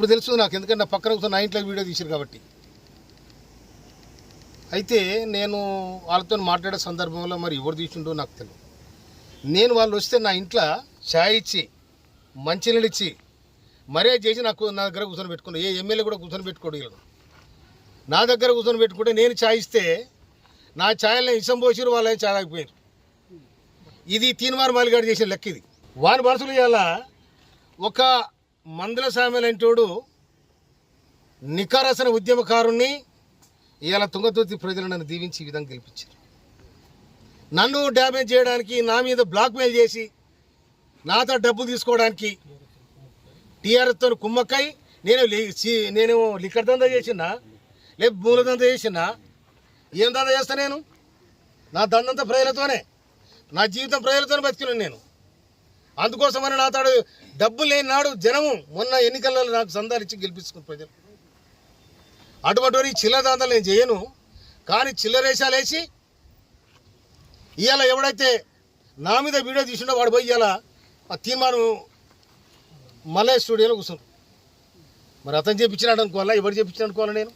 ఇప్పుడు తెలుసు నాకు ఎందుకంటే నా పక్కన కూర్చొని నా ఇంట్లో వీడియో తీసారు కాబట్టి. అయితే నేను వాళ్ళతో మాట్లాడే సందర్భంలో మరి ఎవరు తీసుండో నాకు తెలియదు నేను వాళ్ళు వస్తే నా ఇంట్లో ఛాయ్ ఇచ్చి మంచినీళ్ళు ఇచ్చి మరే చేసి నాకు నా దగ్గర కూర్చొని పెట్టుకున్నాను ఏ ఎమ్మెల్యే కూడా కూర్చొని పెట్టుకోగలను నా దగ్గర కూర్చొని పెట్టుకుంటే నేను ఛాయ్ ఇస్తే నా ఛాయల్ని ఇసం పోసిరు వాళ్ళని ఛాయ్ ఆగిపోయారు ఇది తీన్మార్ మాలిగాడు చేసిన లెక్క ఇది. వాని మనసులు ఇవాళ ఒక మందుల సామెలంటోడు నికారసన ఉద్యమకారుణ్ణి ఇవాళ తుంగతుర్తి ప్రజలు నన్ను దీవించి ఈ విధంగా గెలిపించారు. నన్ను డ్యామేజ్ చేయడానికి నా మీద బ్లాక్మెయిల్ చేసి నాతో డబ్బు తీసుకోవడానికి టీఆర్ఎస్తో కుమ్మక్కై నేను నేను లిక్కర్ దందా చేసినా లేదు మూల దందా చేసినా ఏం దందా చేస్తా నేను? నా దందంతా ప్రజలతోనే నా జీవితం ప్రజలతోనే బతికినాను నేను. అందుకోసమని నా తాడు డబ్బు లేని నాడు జనము మొన్న ఎన్నికలలో నాకు సందారించి గెలిపించుకుని ప్రజలు. అటువంటి చిల్లర నేను చేయను. కానీ చిల్లరేషాలు వేసి ఇవాళ ఎవడైతే నా మీద వీడియో తీసిండో వాడు పోయి ఇవాళ ఆ తీర్మానం మలయ స్టూడియోలో కూర్చున్నాడు మరి అతను చేపించినాడు అనుకోవాలా? ఎవరు చేపించినాడు అనుకోవాలా నేను?